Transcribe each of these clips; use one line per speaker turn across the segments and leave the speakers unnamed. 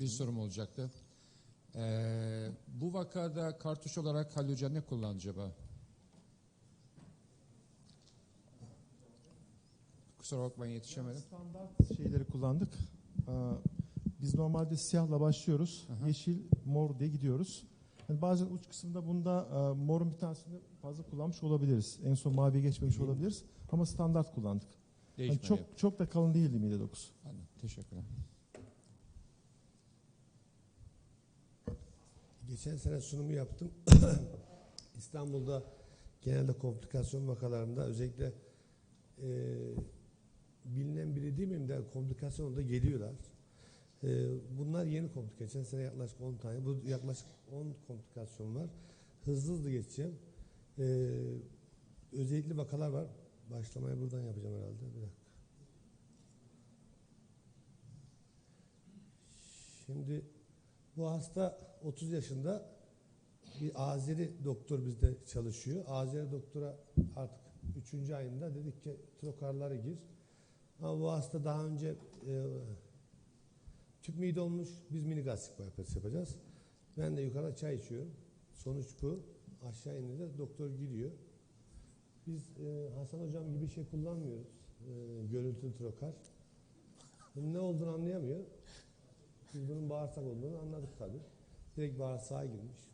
Bir sorum olacaktı. Ee, bu vakada kartuş olarak Hoca ne kullandı acaba? Kusura bakmayın yetişemedim.
Standart şeyleri kullandık. Aa, Biz normalde siyahla başlıyoruz.
Aha.
Yeşil, mor diye gidiyoruz. Yani bazen uç kısımda bunda e, morun bir tanesini fazla kullanmış olabiliriz. En son maviye geçmemiş olabiliriz. Ama standart kullandık. Yani çok çok da kalın değildi mide dokusu.
Anladım. Teşekkürler.
Geçen sene sunumu yaptım. İstanbul'da genelde komplikasyon vakalarında özellikle e, bilinen biri değil miyim de komplikasyonda geliyorlar. E, bunlar yeni komplikasyon. Geçen sene yaklaşık 10 tane. Bu yaklaşık 10 komplikasyon var. Hızlı hızlı geçeceğim. E, özellikle vakalar var. Başlamayı buradan yapacağım herhalde. Bir dakika. Şimdi bu hasta 30 yaşında bir Azeri doktor bizde çalışıyor. Azeri doktora artık 3. ayında dedik ki trokarlara gir. Ama bu hasta daha önce e, tüp mide olmuş. Biz mini gastrik bypass yapacağız. Ben de yukarıda çay içiyorum. Sonuç bu. Aşağı indiğinde doktor giriyor. Biz e, Hasan hocam gibi şey kullanmıyoruz. E, görüntülü trokar. Ne olduğunu anlayamıyor. Biz bunun bağırsak olduğunu anladık tabii. Direkt bağırsağa girmiş.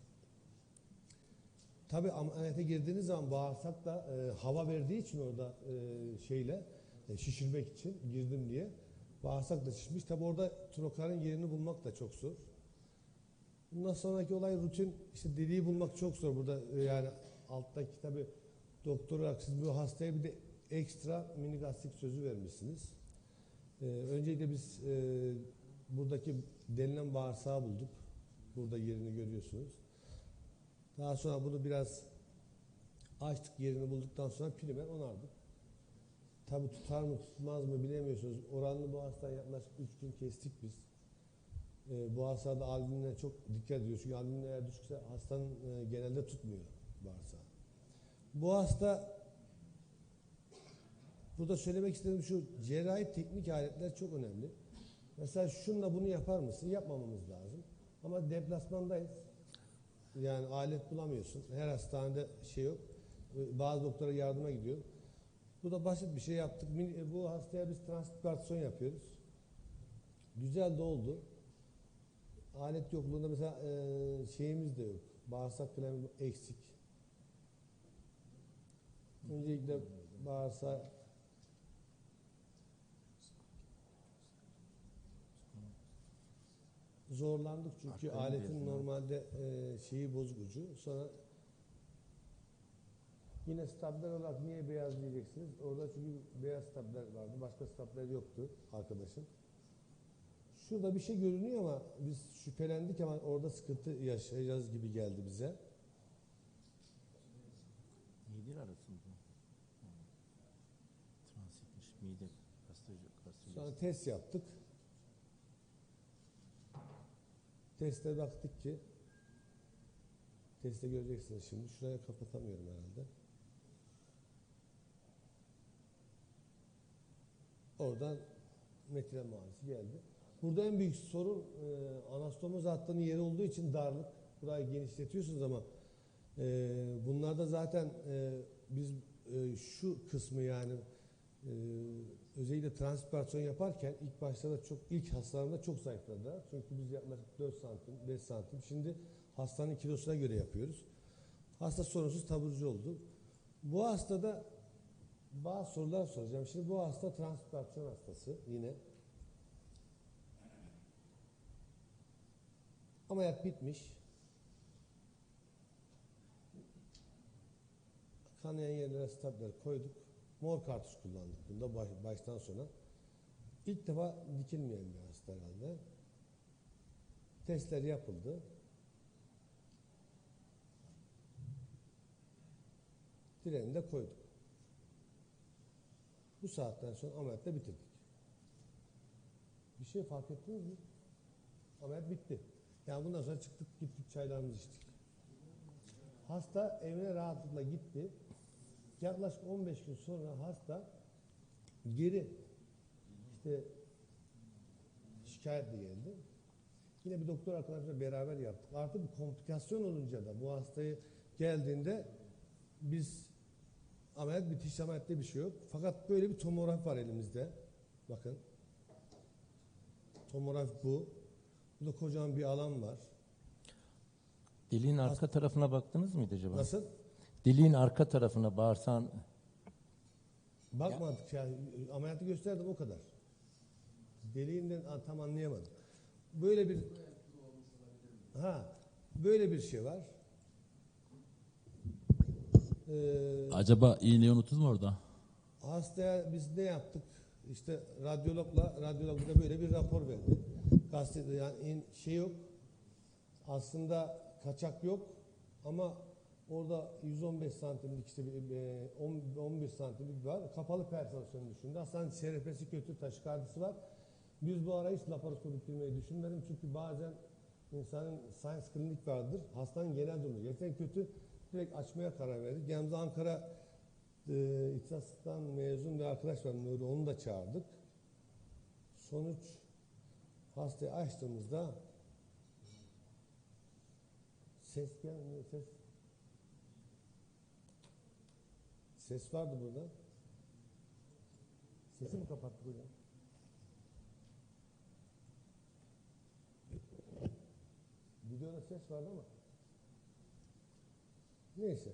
Tabii ameliyata girdiğiniz zaman bağırsak da e, hava verdiği için orada e, şeyle e, şişirmek için girdim diye bağırsak da şişmiş. Tabii orada trokarın yerini bulmak da çok zor. Bundan sonraki olay rutin işte deliği bulmak çok zor burada e, yani alttaki tabii doktor olarak siz bu hastaya bir de ekstra mini gastrik sözü vermişsiniz. E, öncelikle biz e, buradaki denilen bağırsağı bulduk. Burada yerini görüyorsunuz. Daha sonra bunu biraz açtık yerini bulduktan sonra primer onardık. Tabi tutar mı tutmaz mı bilemiyorsunuz. Oranlı hastayı yaklaşık 3 gün kestik biz. Ee, bu hastada albümüne çok dikkat ediyoruz. Çünkü albümün eğer düşükse hastanın e, genelde tutmuyor bağırsağı. Bu hasta burada söylemek istediğim şu cerrahi teknik aletler çok önemli. Mesela şunla bunu yapar mısın? Yapmamamız lazım. Ama deplasmandayız. Yani alet bulamıyorsun. Her hastanede şey yok. Bazı doktora yardıma gidiyor. Bu da basit bir şey yaptık. Min- Bu hastaya biz transplantasyon yapıyoruz. Güzel de oldu. Alet yokluğunda mesela e, şeyimiz de yok. Bağırsak falan eksik. Öncelikle bağırsak zorlandık çünkü
Hakkını
aletin normalde e, şeyi bozuk ucu. Sonra yine stabler olarak niye beyaz diyeceksiniz? Orada çünkü beyaz stabler vardı. Başka stabler yoktu arkadaşın. Şurada bir şey görünüyor ama biz şüphelendik ama orada sıkıntı yaşayacağız gibi geldi bize.
Mide arasında. Transitmiş mide gastroloji. gastroloji.
Sonra test yaptık. Teste baktık ki teste göreceksiniz şimdi. Şuraya kapatamıyorum herhalde. Oradan metre muayenesi geldi. Burada en büyük sorun e, anastomoz hattının yeri olduğu için darlık. Burayı genişletiyorsunuz ama e, bunlarda zaten e, biz e, şu kısmı yani e, özellikle transplantasyon yaparken ilk başlarda çok ilk hastalarında çok zayıfladı. Çünkü biz yaklaşık 4 santim, 5 santim. Şimdi hastanın kilosuna göre yapıyoruz. Hasta sorunsuz taburcu oldu. Bu hastada bazı sorular soracağım. Şimdi bu hasta transplantasyon hastası yine. Ameliyat bitmiş. Kanayan yerlere stabler koyduk. Mor kartuş kullandık bunda baş- baştan sona. İlk defa dikilmeyen bir hasta herhalde. Testler yapıldı. Direğini de koyduk. Bu saatten sonra ameliyatla bitirdik. Bir şey fark ettiniz mi? Ameliyat bitti. Yani bundan sonra çıktık gittik çaylarımızı içtik. Hasta evine rahatlıkla gitti. Yaklaşık 15 gün sonra hasta geri işte şikayetle geldi. Yine bir doktor arkadaşımla beraber yaptık. Artık bir komplikasyon olunca da bu hastayı geldiğinde biz ameliyat bitiş ameliyatta bir şey yok. Fakat böyle bir tomografi var elimizde. Bakın. Tomografi bu. Burada kocaman bir alan var.
Deliğin arka tarafına baktınız mıydı acaba?
Nasıl?
Deliğin arka tarafına bağırsağın
Bakmadık yani ameliyatı gösterdim o kadar. Deliğinden a- tam anlayamadım. Böyle bir ha böyle bir şey var. Ee,
Acaba iğneyi unuttun mu orada?
hastaya biz ne yaptık? İşte radyologla radyolog bize böyle bir rapor verdi. Gazetede yani in- şey yok. Aslında kaçak yok ama orada 115 santimlik işte bir, e, 10 11 santimlik var. Kapalı perforasyonu düşündü. Hastanın şerefesi kötü, taşikardisi var. Biz bu ara hiç laparoskopik girmeyi düşünmedim çünkü bazen insanın science klinik vardır. Hastanın genel durumu gerçekten kötü. Direkt açmaya karar verdik. Yanımızda Ankara e, İhtisaslıktan mezun bir arkadaş var Nuri, onu da çağırdık. Sonuç hastayı açtığımızda ses gelmiyor, ses ses vardı burada. Sesi mi kapattık hocam? Videoda ses vardı ama. Neyse.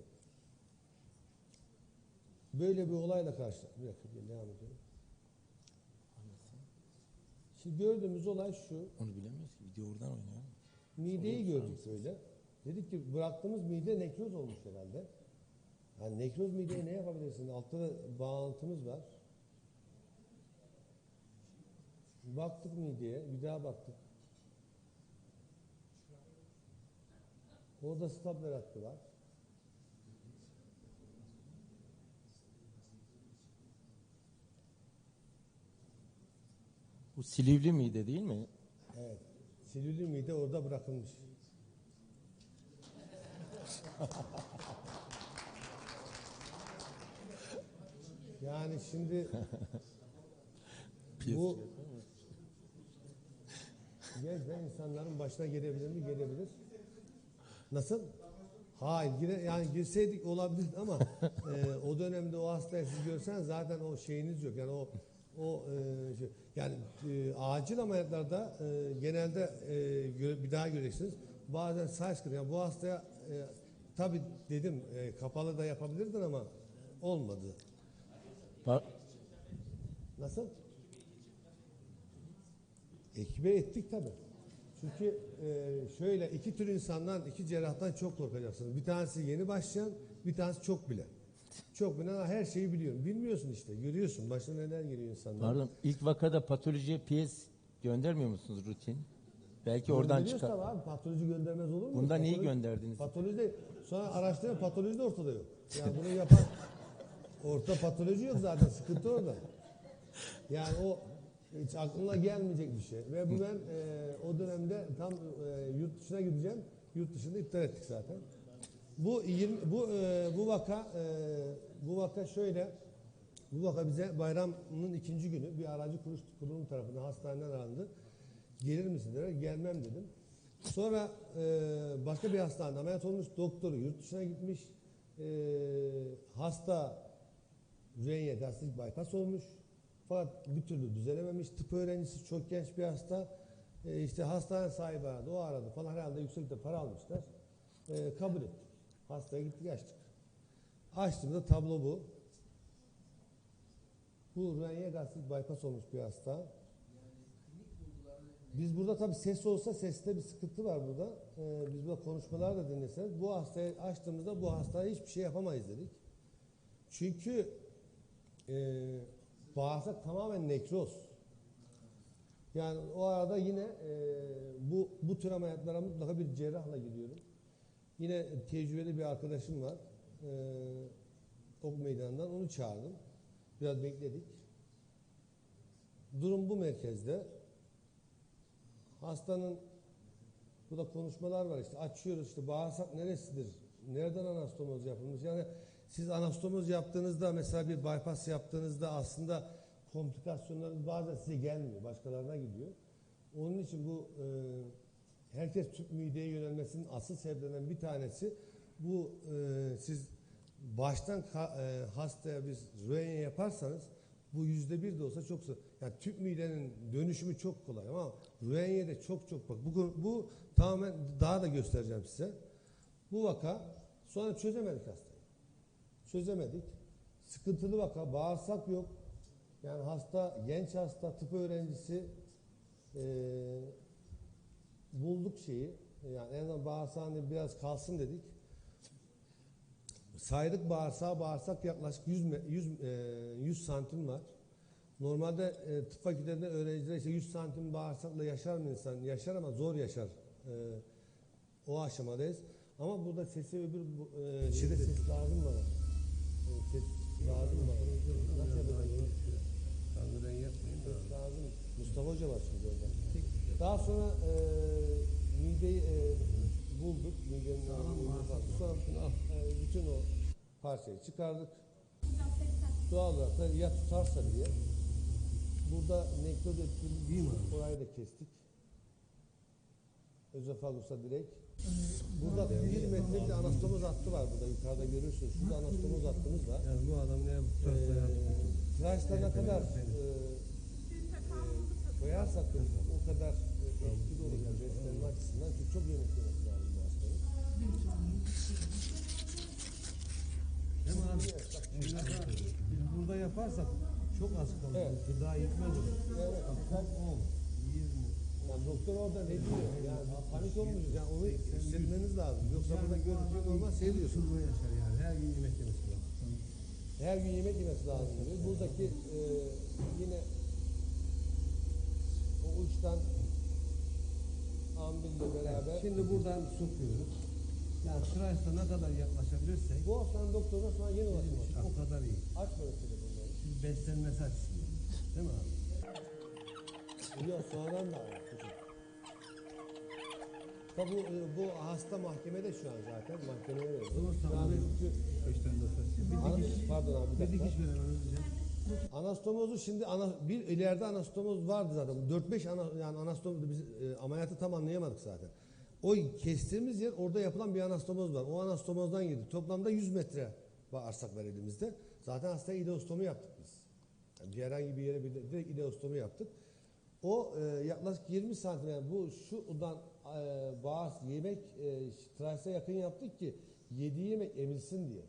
Böyle bir olayla karşı. Bir dakika bir devam edelim. Şimdi gördüğümüz olay şu.
onu bilemiyoruz ki. Video oradan oynuyor.
Mideyi gördük böyle. Dedik ki bıraktığımız mide nekroz olmuş herhalde. Yani nekroz mideye ne yapabilirsin? Altta da bağlantımız var. Baktık mideye, bir daha baktık. Orada stapler hattı var.
Bu Silivri miydi değil mi?
Evet. Silivri mide orada bırakılmış. yani şimdi bu gençler insanların başına gelebilir mi? Gelebilir. Nasıl? Hayır, gire, yani girseydik olabilir ama e, o dönemde o hastayı siz görsen zaten o şeyiniz yok. Yani o o e, şey, yani e, acil ameliyatlarda e, genelde e, gö- bir daha göreceksiniz. Bazen saç yani bu hastaya e, tabi dedim e, kapalı da yapabilirdin ama olmadı.
Ba-
Nasıl? Ekibe ettik tabi. Çünkü e, şöyle iki tür insandan, iki cerrahtan çok korkacaksınız. Bir tanesi yeni başlayan, bir tanesi çok bilen. Çok bilen her şeyi biliyor. Bilmiyorsun işte, görüyorsun başına neler geliyor insanlar.
Pardon. ilk vakada patolojiye PS göndermiyor musunuz rutin? Belki oradan çıkar.
tabii abi, patoloji göndermez olur mu?
Bunda neyi gönderdiniz?
Patoloji de, sonra araştırma patoloji de ortada yok. Yani bunu yapan orta patoloji yok zaten sıkıntı orada. Yani o hiç aklına gelmeyecek bir şey. Ve bu ben e, o dönemde tam e, yurt dışına gideceğim. Yurt dışında iptal ettik zaten. Bu 20, bu e, bu vaka e, bu vaka şöyle bu vaka bize bayramın ikinci günü bir aracı kuruş kurum tarafından hastaneden arandı. Gelir misin dediler. Gelmem dedim. Sonra e, başka bir hastanede ameliyat olmuş. Doktoru yurt dışına gitmiş. E, hasta rünya gastric bypass olmuş. Fakat bir türlü düzelememiş. Tıp öğrencisi çok genç bir hasta. E, işte hastane sahibi aradı. O aradı falan. Herhalde yüksekte para almışlar. E, kabul ettik. Hastaya gittik açtık. Açtığımda tablo bu. Bu rünya gastric bypass olmuş bir hasta. Biz burada tabii ses olsa seste bir sıkıntı var burada. Ee, biz burada konuşmalar da dinleseniz bu hastayı açtığımızda bu hastaya hiçbir şey yapamayız dedik. Çünkü e, bağırsak tamamen nekroz. Yani o arada yine e, bu bu tür ameliyatlara mutlaka bir cerrahla gidiyorum. Yine tecrübeli bir arkadaşım var. E, ok meydanından onu çağırdım. Biraz bekledik. Durum bu merkezde. Hastanın burada konuşmalar var işte açıyoruz işte bağırsak neresidir? Nereden anastomoz yapılmış? Yani siz anastomoz yaptığınızda mesela bir bypass yaptığınızda aslında komplikasyonlarınız bazen size gelmiyor. Başkalarına gidiyor. Onun için bu e, herkes tüp mideye yönelmesinin asıl sebeplerinden bir tanesi bu e, siz baştan ka- e, hastaya biz röntgen yaparsanız bu yüzde bir de olsa çok zor. Yani tüp midenin dönüşümü çok kolay ama röntgende çok çok bak bu, bu tamamen daha da göstereceğim size. Bu vaka sonra çözemedik hastayı. Çözemedik. Sıkıntılı vaka, bağırsak yok. Yani hasta, genç hasta, tıp öğrencisi eee, bulduk şeyi. Yani en azından bağırsağında biraz kalsın dedik. Saydık bağırsağı, bağırsak yaklaşık 100, me- 100, eee, 100 santim var. Normalde eee, tıp fakültelerinde öğrenciler işte 100 santim bağırsakla yaşar mı insan? Yaşar ama zor yaşar. Eee, o aşamadayız. Ama burada sesi öbür bu, eee şeyde ses lazım bana. Lazım bana. Nasıl
yapmayın
lazım. Mustafa Hoca var şimdi orada. Daha sonra eee mideyi eee, bulduk. Midenin. Sonra eee, bütün o parçayı çıkardık. Doğal olarak da ya tutarsa diye. Burada nekroz etkili değil mi? Orayı da kestik. Özofagusa direkt. Burada bir metre bir anastomoz hattı var burada yukarıda görürsünüz. Şurada anastomoz hattımız var.
Yani bu adam ne
Ee,
yaptı?
tıraşta ne kadar e, e, koyarsak o kadar e, etkili yani beslenme açısından çünkü çok yemek yemesi lazım bu hastanın.
Hem abi biz burada yaparsak çok az kalır.
Evet.
Gıda yetmez olur.
Evet, dikkat.
10, 20.
Yani doktor orada ne diyor? Yani panik olmuyoruz yani onu hissetmeniz lazım. Yoksa burada görüntüyü normal seviyorsun.
Turbo yaşar yani. Her gün yemek yemesi lazım.
Her gün yemek yemesi lazım diyor. Buradaki e, yine o uçtan ambille beraber
Şimdi buradan sokuyoruz. Yani tıraşta ne kadar yaklaşabilirsek
bu hastanın doktoruna sonra yeni ulaşmak.
o kadar iyi.
Aç böyle telefonları.
Biz beslenmesi açısından. Değil mi abi?
Yok sonradan da var. Tabi bu, e, bu hasta mahkemede şu an zaten. Mahkemeye Şu an
tamam.
çünkü
Bir
Ana-
dikiş,
pardon abi bir
bir
dakika.
dikiş verelim hızlıca.
Anastomozu şimdi ana, bir ileride anastomoz vardı zaten. 4-5 ana, yani anastomoz biz e, ameliyatı tam anlayamadık zaten. O kestiğimiz yer orada yapılan bir anastomoz var. O anastomozdan girdik. Toplamda 100 metre bağırsak var elimizde. Zaten hastaya ileostomi yaptık biz. Yani bir herhangi bir yere bir, direkt ileostomi yaptık. O e, yaklaşık 20 santim yani bu şuradan e, bağırs yemek e, tıraşa yakın yaptık ki yediği yemek emilsin diye.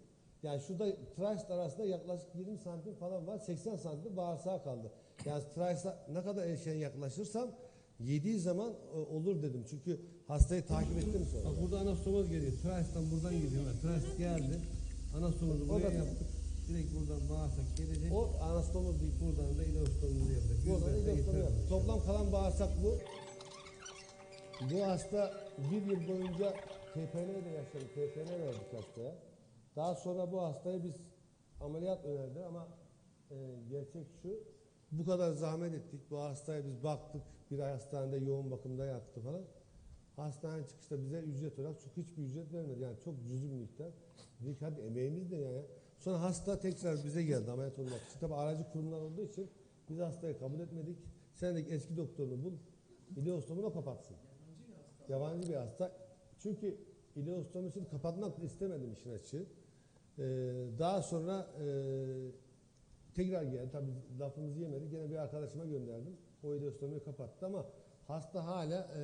Yani şurada tıraş arasında yaklaşık 20 santim falan var. 80 santim bağırsağa kaldı. Yani tıraşa ne kadar erken yaklaşırsam yediği zaman e, olur dedim. Çünkü hastayı takip ettim sonra.
Bak burada anastomoz geliyor. Tıraştan buradan gidiyor. Tıraş geldi. Anastomozu buraya yaptık. Direkt buradan bağırsak gelecek.
O anastomuz değil.
Buradan da ileostomuzu yapacak.
Bu
Yüz
olanı
metre
ileostomi
yeter.
yaptık. Toplam kalan bağırsak bu. Bu hasta bir yıl boyunca TPN de yaşadı. TPN verdik hastaya. Daha sonra bu hastaya biz ameliyat önerdi ama e, gerçek şu. Bu kadar zahmet ettik. Bu hastaya biz baktık. Bir ay hastanede yoğun bakımda yattı falan. Hastane çıkışta bize ücret olarak çok hiçbir ücret vermedi. Yani çok cüzi bir miktar. Dedik hadi emeğimiz de yani. Sonra hasta tekrar bize geldi ameliyat olmak için. Tabi aracı kurumlar olduğu için biz hastayı kabul etmedik. Sen de eski doktorunu bul. İleostomunu kapatsın. Yabancı bir hasta. Çünkü ileostomisini kapatmak istemedim işin açığı. Ee, daha sonra e, tekrar geldi. Tabii lafımızı yemedi. Gene bir arkadaşıma gönderdim. O ileostomiyi kapattı ama hasta hala e,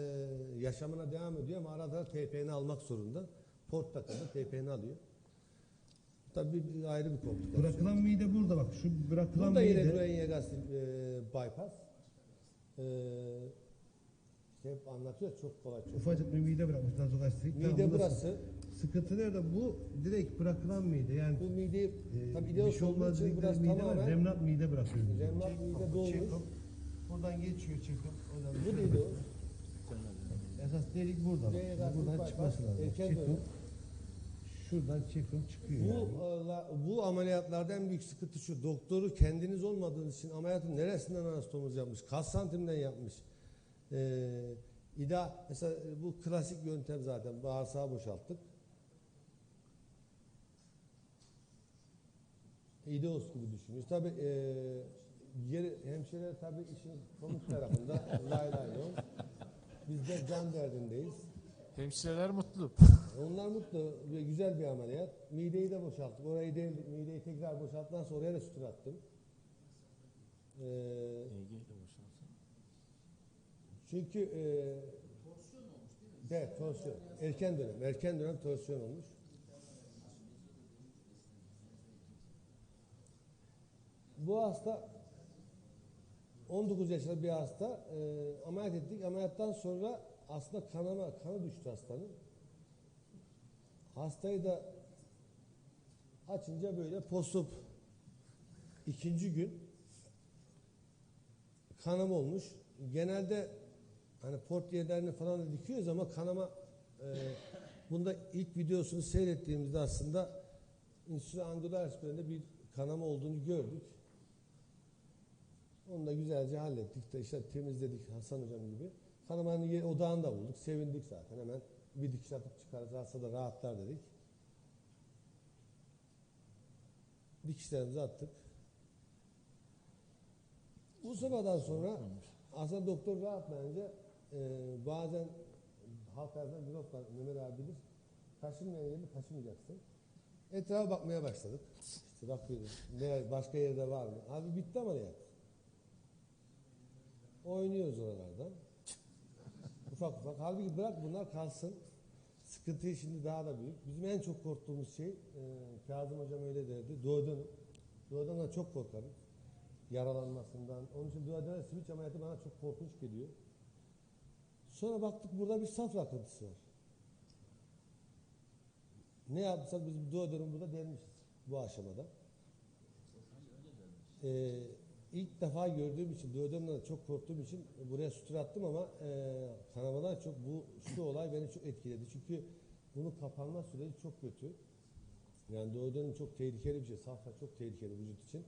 yaşamına devam ediyor ama arada TPN almak zorunda. Port takıldı, TPN alıyor. Tabii bir ayrı bir komplikasyon.
Bırakılan mide burada bak. Şu bırakılan
Burada yine
mide.
Duenyegaz e, bypass. E, işte hep anlatıyor çok kolay. Çok
Ufacık bir mide bırakmış nazogastrik.
Mide burası.
Sıkıntı nerede? Bu direkt bırakılan mide. Yani
Bu mideyi
e,
tabii
bir
ileos
şey
olduğu
olmaz
için
dedikleri
biraz
mide var.
tamamen
Remnant mide bırakıyor. Check
mide dolmuş.
Buradan geçiyor çekim.
Bu değil o.
Esas delik burada. bak. Buradan
bypass,
çıkması lazım.
erken dönüm.
Şuradan çekim çıkıyor.
Bu,
yani.
e, bu ameliyatlarda en büyük sıkıntı şu. Doktoru kendiniz olmadığınız için ameliyatın neresinden anastomoz yapmış? Kaç santimden yapmış? Ee, ida, mesela e, bu klasik yöntem zaten. Bağırsağı boşalttık. İdeos gibi düşünüyoruz. Tabi e, yeri, hemşireler tabi işin komik tarafında lay lay lon. Biz de can derdindeyiz.
Hemşireler mutlu.
Onlar mutlu ve güzel bir ameliyat. Mideyi de boşalttık. Orayı değil, mideyi tekrar boşalttıktan sonra oraya da sütür attım. Ee, çünkü e, evet, torsiyon. Erken dönem. Erken dönem torsiyon olmuş. Bu hasta 19 yaşında bir hasta. E, ameliyat ettik. Ameliyattan sonra aslında kanama, kanı düştü hastanın. Hastayı da açınca böyle posup ikinci gün kanama olmuş. Genelde hani port yerlerini falan da dikiyoruz ama kanama e, bunda ilk videosunu seyrettiğimizde aslında insula angularis bölümünde bir kanama olduğunu gördük. Onu da güzelce hallettik de işte temizledik Hasan hocam gibi. Kanamanın odağını da bulduk. Sevindik zaten hemen bir dikiş atıp çıkarız hasta da rahatlar dedik. Dikişlerimizi attık. Bu sırada sonra aslında doktor rahatlayınca e, bazen halk arasında bir laf var Mehmet abi bilir. Taşınmayan yerde taşımayacaksın. Etrafa bakmaya başladık. İşte bakıyoruz. Ne, başka yerde var mı? Abi bitti ameliyat. Oynuyoruz oralarda. Ufak ufak. Halbuki bırak bunlar kalsın. Sıkıntı şimdi daha da büyük. Bizim en çok korktuğumuz şey, e, Kazım Hocam öyle derdi, duodenum. Duodenum'dan çok korkarım. Yaralanmasından. Onun için duodenal switch ameliyatı bana çok korkunç geliyor. Sonra baktık burada bir safra akıntısı var. Ne yapsak biz duodenum burada delmişiz bu aşamada. Ee, ilk defa gördüğüm için, duodenumdan çok korktuğum için buraya sutur attım ama e, kanamadan çok bu şu olay beni çok etkiledi. Çünkü bunun kapanma süreci çok kötü. Yani duodenum çok tehlikeli bir şey. Safra çok tehlikeli vücut için.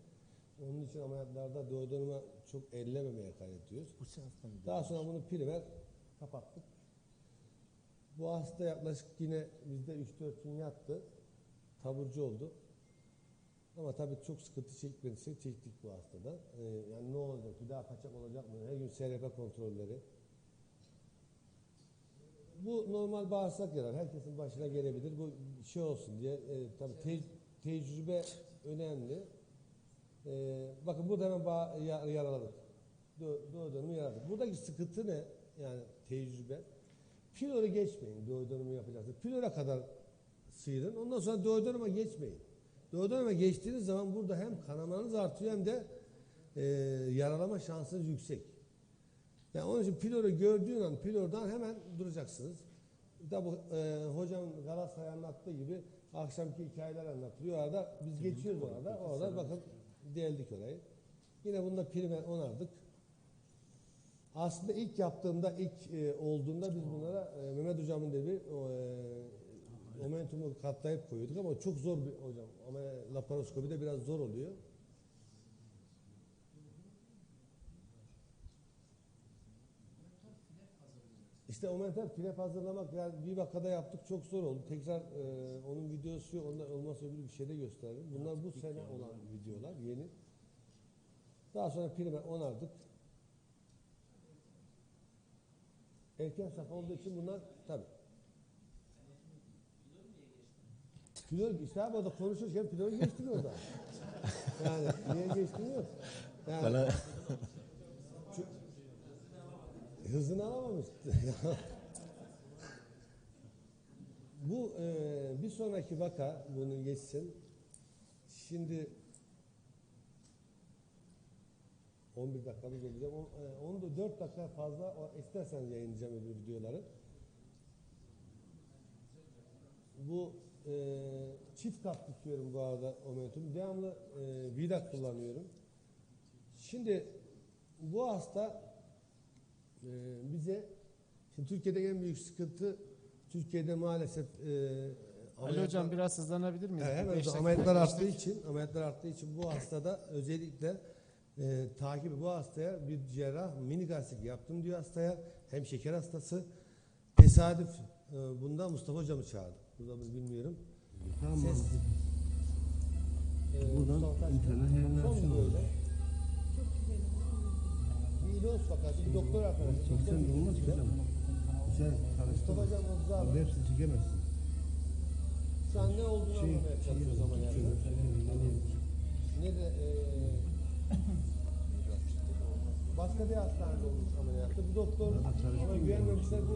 Onun için ameliyatlarda duodenuma çok ellememeye gayret ediyoruz. Daha sonra bunu primer kapattık. Bu hasta yaklaşık yine bizde 3-4 gün yattı. Taburcu oldu. Ama tabii çok sıkıntı çekmediyse çektik bu hastada. Ee, yani ne olacak? Bir daha kaçak olacak mı? Her gün SRP kontrolleri. Bu normal bağırsak yarar. Herkesin başına gelebilir. Bu şey olsun diye. E, tabii te- tecrübe önemli. Ee, bakın burada hemen bağ, ya- yaraladık. Do- Duodenumu yaraladık. Buradaki sıkıntı ne? Yani tecrübe. Pilor'u geçmeyin duodenumu yapacaksınız. Pilor'a kadar sıyırın. Ondan sonra duodenuma geçmeyin. Duodenuma geçtiğiniz zaman burada hem kanamanız artıyor hem de e, yaralama şansınız yüksek. Yani onun için pilor'u gördüğün an pilor'dan hemen duracaksınız. Tabi e, hocam Galatasaray anlattığı gibi akşamki hikayeler anlatılıyor. Orada biz geçiyoruz orada. Orada bakın deldik orayı. Yine bunda primer onardık. Aslında ilk yaptığımda, ilk e, olduğunda biz bunlara e, Mehmet Hocam'ın dediği e, momentumu katlayıp koyuyorduk ama çok zor bir hocam. Ama laparoskopi de biraz zor oluyor. İşte o mental hazırlamak yani bir vakada yaptık çok zor oldu. Tekrar e, onun videosu ondan olmazsa öbür bir şeyde gösterdim. Bunlar bu sene olan videolar yeni. Daha sonra pilime onardık. Erken safha olduğu için bunlar tabi. Pilot işte abi orada konuşurken pilot geçtim orada. Yani niye geçtim yok. Yani,
Bana
Hızını alamamış. Bu e, bir sonraki vaka bunu geçsin. Şimdi 11 dakikamız olacak. On- e, Onu da 4 dakika fazla isterseniz yayınlayacağım öbür videoları. Bu e, çift kat tutuyorum bu arada momentum. Devamlı e, vidak kullanıyorum. Şimdi bu hasta ee, bize şimdi Türkiye'de en büyük sıkıntı Türkiye'de maalesef e,
Ali Hocam biraz hızlanabilir miyiz?
Evet, hemen ameliyatlar arttığı için ameliyatlar arttığı için bu hastada özellikle e, takibi bu hastaya bir cerrah mini gastrik yaptım diyor hastaya hem şeker hastası tesadüf e, bunda Mustafa hocamı çağırdı. Burada bilmiyorum. Ses. E,
Buradan
Mustafa
internet yayınlarsın.
Bir ilos vakası, bir doktor arkadaşı. doktor
Çeksen de olmaz ki hocam.
Sen karıştırma. Hocam Oğuz abi. Hepsini çekemezsin. Şu an ne olduğunu
Şey,
anlamaya çalışıyoruz ama yani. Ne de eee başka bir hastanede olmuş ameliyatta. Bu doktor ona güvenmemişler. Bu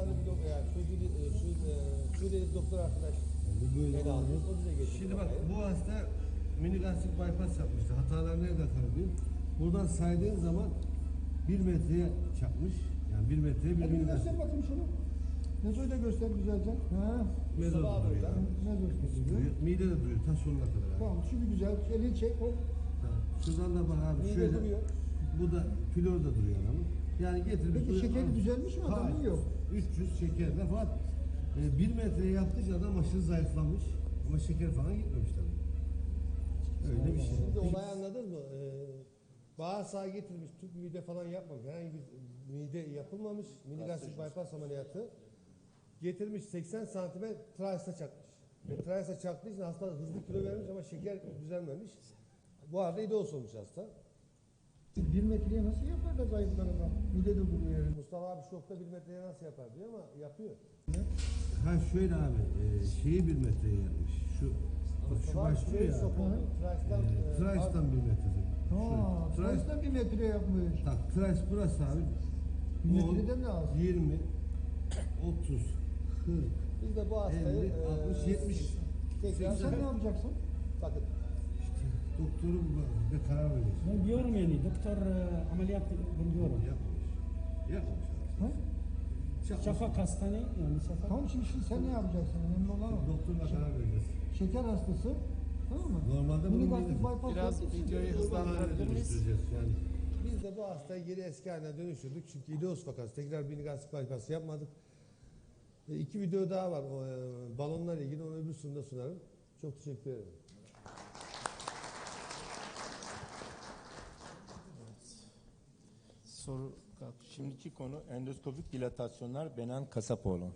Arabistan'da bir doktor yani Suriyeli, e, Sur- e, Suriyeli doktor arkadaş beni aldı. O bize getirdi.
Şimdi bak bu hasta minigastrik bypass yapmıştı. Hatalar nerede kalıyor? Buradan saydığın zaman bir metreye çakmış. Yani bir metreye bir
Hadi bir
minigastrik.
göster bakayım şunu. Nezo'yu da göster güzelce. Ha.
Mezo
abi
duruyor.
burada.
Nezo gösteriyor.
Duruyor. Mide de duruyor. Ta sonuna kadar. abi.
Tamam şu bir güzel. Elini çek. O.
Ha. Şuradan da bak abi
Mide
şöyle.
duruyor.
Bu da flor da duruyor adamın. Yani getirmiş.
Peki
buraya-
şekeri düzelmiş mi adamın
Hayır.
yok?
300 şekerle fakat e, bir metreye yaptıkça adam aşırı zayıflamış. Ama şeker falan gitmemiş tabii. Öyle bir şey.
Şimdi olayı anladın mı? Ee, bağırsağı getirmiş, tüp mide falan yapmamış. Herhangi bir mide yapılmamış. Minigastrik bypass ameliyatı. Getirmiş 80 santime trice'a çakmış. Ve trice'a çaktığı için hasta hızlı kilo vermiş ama şeker düzelmemiş. Bu arada idos olmuş hasta.
Bir metreye nasıl yapar da zayıflar adam? Mide de duruyor.
Mustafa abi şokta bir metreye nasıl yapar diyor ama yapıyor.
Ha şöyle abi, e, şeyi bir metreye yapmış. Şu, şu
Mustafa abi
başlıyor ya.
Trice'dan,
E,
e,
Tıraştan bir metre.
Ha,
tıraş,
Tıraştan bir metre yapmış.
tak, tıraş burası abi.
Bir
On,
metreden ne az?
20, 30, 40,
Biz de bu hastayı
50,
e,
60, 70.
tekrar
Sen ne yapacaksın?
bakın
Doktoru bu- bir karar verecek.
Ben diyorum yani doktor e, ameliyat ben diyorum.
Yapmamış. Yapmamış.
Ha?
Yapmamış.
Şafak hastane yani şafak.
Tamam şimdi, şimdi sen ne yapacaksın? Önemli olan o.
Doktorla karar vereceğiz.
Şeker hastası. Tamam mı?
Normalde bunu biliriz.
bypass
Biraz
için-
videoyu hızlandırabilir miyiz?
Dönüştüreceğiz yani.
Biz de bu hastayı geri eski haline dönüştürdük. Çünkü ileos vakası. Tekrar bir gastrik bypass yapmadık. E, iki video daha var. O, e, balonlarla ilgili onu öbür sunumda sunarım. Çok teşekkür ederim.
Soru
Şimdiki konu endoskopik dilatasyonlar Benan Kasapoğlu.